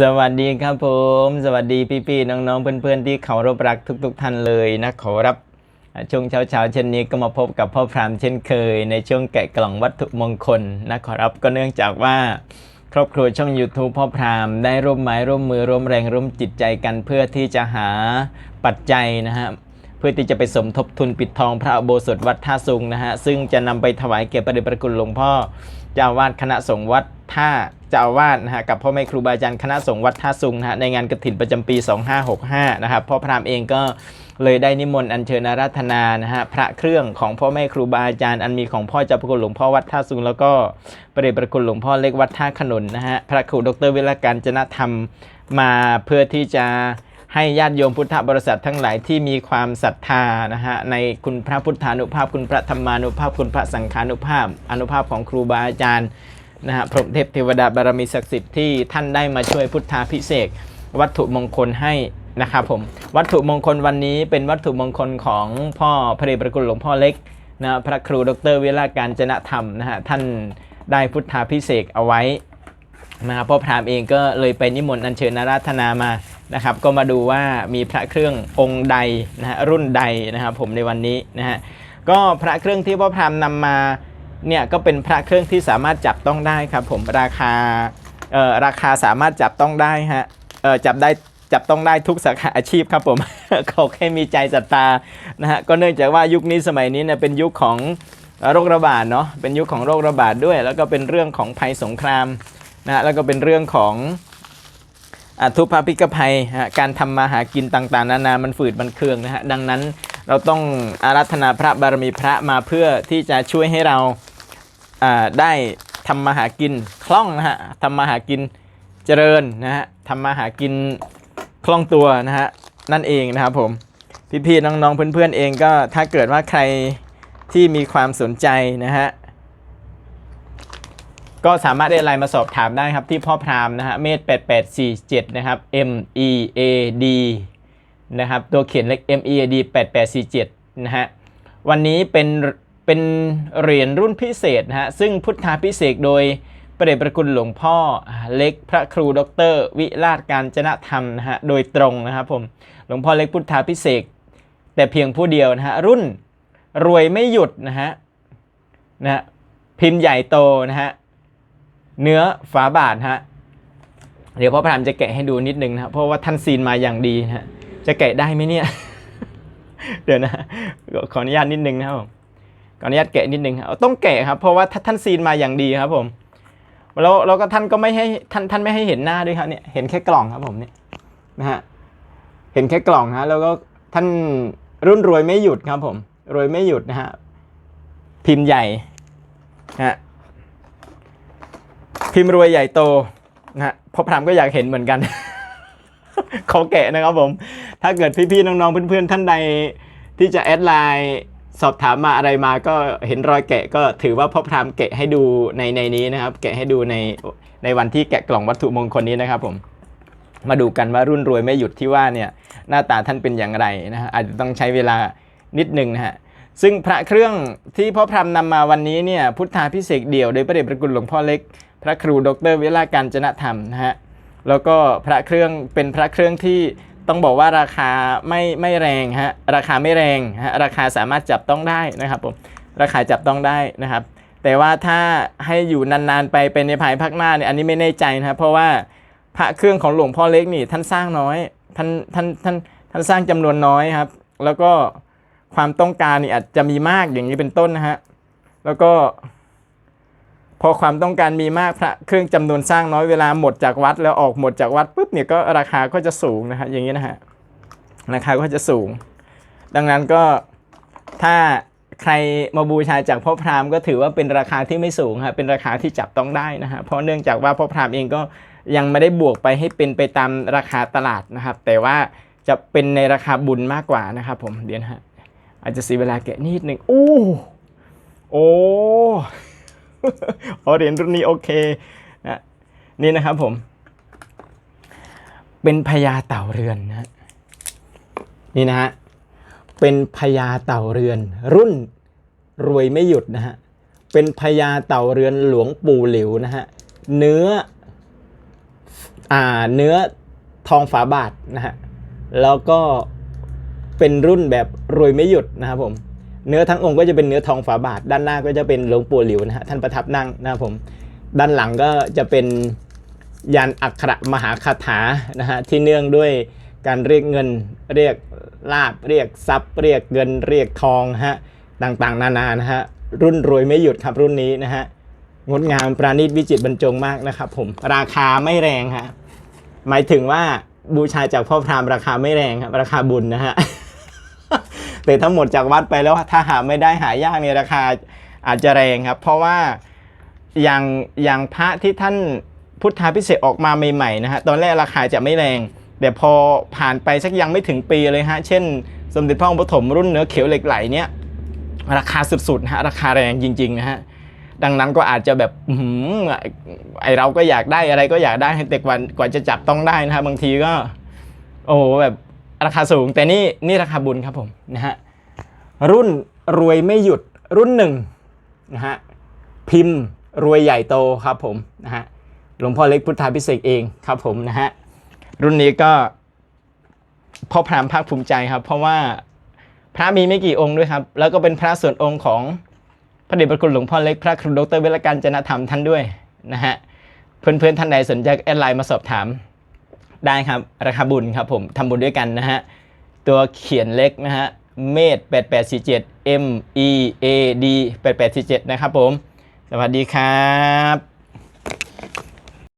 สวัสดีครับผม สวัสดีพี่ๆน้องๆ เพื่อนๆที่เขารบรักทุก ๆท่านเลยนะขอรับอ่าช่วงเช้าๆเช่นนี้ก็มาพบกับพ่อพรามเช่นเคย ในช่วงแกะกล่องวัตถุมงคลนะขอรับก็เนื่องจากว่า ครอบครัวช่อง YouTube พ่อพรามได้ร่วมไม้ร่วมมือร่วมแรงร่วมจิตใจกันเพื่อที่จะหาปัจจัยนะฮะเพื่อที่จะไปสมทบทุนปิดทองพระอุโบสถวัดท่าซุงนะฮะซึ่งจะนำไปถวายแก่ประเดชพระคุณหลวงพ่อเจ้าวาสคณะสงฆ์วัดท่าเจ้าวาสนะฮะกับพ่อแม่ครูบาอาจารย์คณะสงฆ์วัดท่าซุงนะฮะในงานกฐินประจำปี 2565 นะครับพ่อพรามเองก็เลยได้นิมนต์อัญเชิญอาราธนานะฮะพระเครื่องของพ่อแม่ครูบาอาจารย์อันมีของพ่อเจ้าพระคุณหลวงพ่อวัดท่าซุงแล้วก็ประเดชพระคุณหลวงพ่อเล็กวัดท่าขนุนนะฮะพระครูดรวิรการจนธรรมมาเพื่อที่จะ ให้ญาติโยมพุทธบริษัททั้งหลายที่มีความศรัทธานะฮะในคุณพระพุทธานุภาพ คุณพระธรรมานุภาพ คุณพระสังฆานุภาพ อนุภาพของครูบาอาจารย์นะฮะพรหมเทพเทวดาบารมีศักดิ์สิทธิ์ที่ท่านได้มาช่วยพุทธาพิเศษวัตถุมงคลให้นะครับผมวัตถุมงคลวันนี้เป็นวัตถุมงคลของพ่อพระเดชพระคุณหลวงพ่อเล็กนะพระครูดรวิราการจนะธรรมนะฮะท่านได้พุทธาพิเศษเอาไว้นะครับพ่อพรามเองก็เลยไปนิมนต์อัญเชิญอาราธนามา นะครับก็มาดูว่ามีพระเครื่ององค์ใดนะฮะรุ่นใดนะครับผมในวันนี้นะฮะก็พระเครื่องที่พ่อพรามนำมาเนี่ยก็เป็นพระเครื่องที่สามารถจับต้องได้ครับผมราคาเอ่อราคาสามารถจับต้องได้ฮะเอ่อจับได้จับต้องได้ทุกสาขาอาชีพครับผม เขาแค่มีใจศรัทธานะฮะก็เนื่องจากว่ายุคนี้สมัยนี้เนี่ยเป็นยุคของโรคระบาดเนาะเป็นยุคของโรคระบาดด้วย แล้วก็เป็นเรื่องของภัยสงครามนะฮะแล้วก็เป็นเรื่องของ ทุพพพิกภัยฮะการทำมาหากินต่างๆ นานามันฝืดมันเคืองนะฮะดังนั้นเราต้องอารัธนาพระบารมีพระมาเพื่อที่จะช่วยให้เราอ่าได้ทำมาหากินคล่องนะฮะทำมาหากินเจริญนะฮะทำมาหากินคล่องตัวนะฮะนั่นเองนะครับผมพี่ๆน้องๆเพื่อนๆเองก็ถ้าเกิดว่าใครที่มีความสนใจนะฮะ ก็สามารถได้ไลน์มาสอบถามได้ครับที่พ่อพรามนะฮะเมธ8847 นะครับ M E A D นะครับตัวเขียนเล็ก M E A D 8847 นะฮะวันนี้เป็นเป็นเหรียญรุ่นพิเศษนะฮะซึ่งพุทธาพิเศษโดยประเดชประคุณหลวงพ่อเล็กพระครูดร วิราชการจนะธรรมนะฮะโดยตรงนะครับผมหลวงพ่อเล็กพุทธาพิเศษแต่เพียงผู้เดียวนะฮะรุ่นรวยไม่หยุดนะฮะนะฮะพิมพ์ใหญ่โตนะฮะ เนื้อฝาบาทฮะเดี๋ยวพ่อพรามจะแกะให้ดูนิดนึงนะครับเพราะว่าท่านซีนมาอย่างดีฮะจะแกะได้ไหมเนี่ยเดี๋ยวนะขออนุญาตนิดนึงนะครับผมขออนุญาตแกะนิดนึงครับต้องแกะครับ เพราะว่าท่านซีนมาอย่างดีครับผมแล้วแล้วก็ท่านก็ไม่ให้ท่านท่านไม่ให้เห็นหน้าด้วยครับเนี่ยเห็นแค่กล่องครับผมเนี่ยนะฮะเห็นแค่กล่องฮะแล้วก็ท่านรุ่นรวยไม่หยุดครับผมรวยไม่หยุดนะฮะพิมพ์ใหญ่ฮะ พิมพ์รวยใหญ่โตนะฮะพ่อพรามก็อยากเห็นเหมือนกัน ขอแกะนะครับผม ถ้าเกิดพี่ๆน้องๆเพื่อนๆท่านใดที่จะแอดไลน์สอบถามมาอะไรมาก็เห็นรอยแกะก็ถือว่าพ่อพรามแกะให้ดูในในนี้นะครับ แกะให้ดูในในวันที่แกะกล่องวัตถุมงคลนี้นะครับผมมาดูกันว่ารุ่นรวยไม่หยุดที่ว่าเนี่ยหน้าตาท่านเป็นอย่างไรนะฮะอาจจะต้องใช้เวลานิดหนึ่งนะฮะซึ่งพระเครื่องที่พ่อพรามนำมาวันนี้เนี่ยพุทธาพิเศษเดี่ยวโดยพระเดชพระคุณหลวงพ่อเล็ก พระครูดรวิราการจนธรรมนะฮะแล้วก็พระเครื่องเป็นพระเครื่องที่ต้องบอกว่าราคาไม่ไม่แรงฮะราคาไม่แรงฮะราคาสามารถจับต้องได้นะครับผมราคาจับต้องได้นะครับ แต่ว่าถ้าให้อยู่นานๆไปเป็นในภายภาคหน้าเนี่ยอันนี้ไม่แน่ใจนะครับเพราะว่าพระเครื่องของหลวงพ่อเล็กนี่ท่านสร้างน้อยท่านท่านท่านท่านสร้างจำนวนน้อยครับ แล้วก็ความต้องการนี่อาจจะมีมากอย่างนี้เป็นต้นนะฮะแล้วก็ พอความต้องการมีมากพระเครื่องจำนวนสร้างน้อยเวลาหมดจากวัด แล้วออกหมดจากวัดปุ๊บเนี่ยก็ราคาก็จะสูงนะฮะอย่างนี้นะฮะราคาก็จะสูง ดังนั้นก็ถ้าใครมาบูชาจากพ่อพราหมณ์ก็ถือว่าเป็นราคาที่ไม่สูงฮะเป็นราคาที่จับต้องได้นะฮะเพราะเนื่องจากว่าพ่อพราหมณ์เองก็ยังไม่ได้บวกไปให้เป็นไปตามราคาตลาดนะครับ แต่ว่าจะเป็นในราคาบุญมากกว่านะครับผมเดี๋ยวนะฮะอาจจะเสียเวลาแกะนิดหนึ่งโอ้โอ้ อ๋อเหรียญรุ่นนี้โอเคนะนี่นะครับผม เป็นพญาเต่าเรือนนะฮะนี่นะฮะเป็นพญาเต่าเรือน รุ่นรวยไม่หยุดนะฮะเป็นพญาเต่าเรือนหลวงปู่หลิวนะฮะเนื้ออ่าเนื้อทองฝาบาทนะฮะแล้วก็เป็นรุ่นแบบรวยไม่หยุดนะครับผม เนื้อทั้งองค์ก็จะเป็นเนื้อทองฝาบาท ด้านหน้าก็จะเป็นหลวงปู่หลิวนะฮะท่านประทับนั่งนะครับผม ด้านหลังก็จะเป็นยันอักขระมหาคาถานะฮะที่เนื่องด้วยการเรียกเงินเรียกลาบเรียกทรัพย์ เรียกเงินเรียกทองฮะต่างๆ นานานะฮะรุ่นรวยไม่หยุดครับรุ่นนี้นะฮะงดงามประณีตวิจิตรบรรจงมากนะครับผมราคาไม่แรงฮะหมายถึงว่าบูชาจากพ่อพรามราคาไม่แรงครับราคาบุญนะฮะ แต่ทั้งหมดจากวัดไปแล้วถ้าหาไม่ได้หายากเนี่ยราคาอาจจะแรงครับ เพราะว่าอย่างอย่างพระที่ท่านพุทธาพิเศษออกมาใหม่ๆนะฮะตอนแรกราคาจะไม่แรง แต่พอผ่านไปสักยังไม่ถึงปีเลยฮะเช่น สมเด็จพระองค์ปฐมรุ่นเนื้อเขียวเหล็กไหลเนี่ยราคาสุดๆฮะราคาแรงจริงๆนะฮะดังนั้นก็อาจจะแบบอื้อหือไอเราก็อยากได้อะไรก็อยากได้แต่กว่ากว่าจะจับต้องได้นะฮะบางทีก็ โอ้แบบ ราคาสูง แต่นี่นี่ราคาบุญครับผมนะฮะรุ่นรวยไม่หยุดรุ่นหนึ่งนะฮะพิมพ์รวยใหญ่โตครับผมนะฮะหลวงพ่อเล็กพุทธาพิเศษเองครับผมนะฮะรุ่นนี้ก็พ่อพรามภาคภูมิใจครับ เพราะว่าพระมีไม่กี่องค์ด้วยครับ แล้วก็เป็นพระส่วนองค์ของพระเดชพระคุณหลวงพ่อเล็กพระครูดรเวลการจนธรรมท่านด้วยนะฮะเพื่อนๆท่านใดสนใจแอดไลน์มาสอบถาม ได้ครับ ราคาบุญครับผมทำบุญด้วยกันนะฮะ ตัวเขียนเล็กนะฮะเมด8847 M E A D 8847 นะครับผม สวัสดีครับ